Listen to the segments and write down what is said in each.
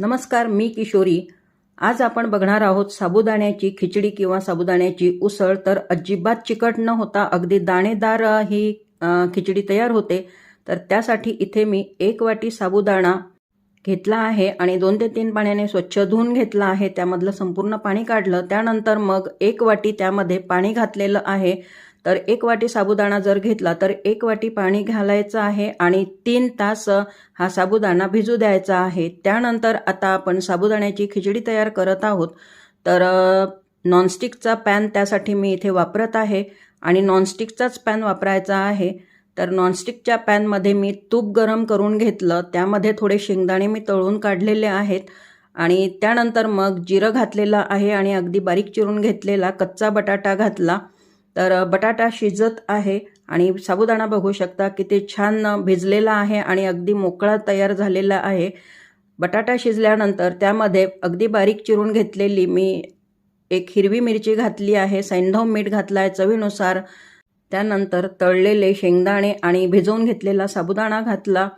नमस्कार मी किशोरी. आज आपण बघणार आहोत साबुदाण्याची खिचडी किंवा साबुदाण्याची उसळ. तर अजिबात चिकट न होता अगदी दाणेदार ही खिचडी तयार होते. तर त्यासाठी इथे मी एक वाटी साबुदाणा घेतला आहे आणि दोन ते तीन पाण्याने स्वच्छ धुवून घेतला आहे. त्यामधलं संपूर्ण पाणी काढलं. त्यानंतर मग एक वाटी त्यामध्ये पाणी घातलेलं आहे. तर एक वाटी साबुदाणा जर घेतला तर एक वाटी पाणी घालायचं आहे आणि तीन तास हा साबुदाणा भिजू द्यायचा आहे. त्यानंतर आता आपण साबुदाण्याची खिचडी तयार करत आहोत. तर नॉनस्टिकचा पॅन त्यासाठी मी इथे वापरत आहे आणि नॉनस्टिकचाच पॅन वापरायचा आहे. तर नॉनस्टिकच्या पॅनमध्ये मी तूप गरम करून घेतलं. त्यामध्ये थोडे शेंगदाणे मी तळून काढलेले आहेत आणि त्यानंतर मग जिरं घातलेलं आहे आणि अगदी बारीक चिरून घेतलेला कच्चा बटाटा घातला. तर बटाटा शिजत आहे आणि साबुदाणा बघू शकता किती छान भिजलेला आहे आणि अगदी मोकळा तयार झालेला आहे. बटाटा शिजल्यानंतर त्यामध्ये अगदी बारीक चिरून घेतलेली मी एक हिरवी मिरची घातली आहे सैंधव मीठ घातला आहे चवीनुसार. त्यानंतर तळलेले शेंगदाणे आणि भिजवून घेतलेला साबुदाणा घातला.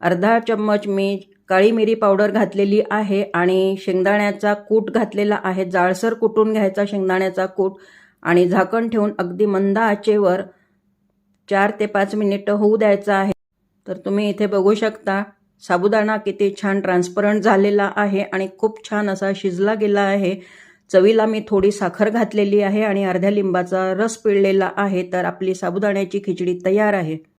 अर्धा चम्मच मी काळी मिरी पावडर घातलेली आहे आणि शेंगदाण्याचा कूट घातलेला आहे. जाळसर कुटून घ्यायचा शेंगदाण्याचा कूट. आणि झाकण ठेवून अगदी मंद आचेवर चार ते पाच मिनिटं होऊ द्यायचं आहे. तर तुम्ही इथे बघू शकता साबुदाणा किती छान ट्रान्सपरंट झालेला आहे आणि खूप छान असा शिजला गेला आहे. चवीला मी थोडी साखर घातलेली आहे आणि अर्ध्या लिंबाचा रस पिळलेला आहे तर आपली साबुदाण्याची खिचडी तयार आहे.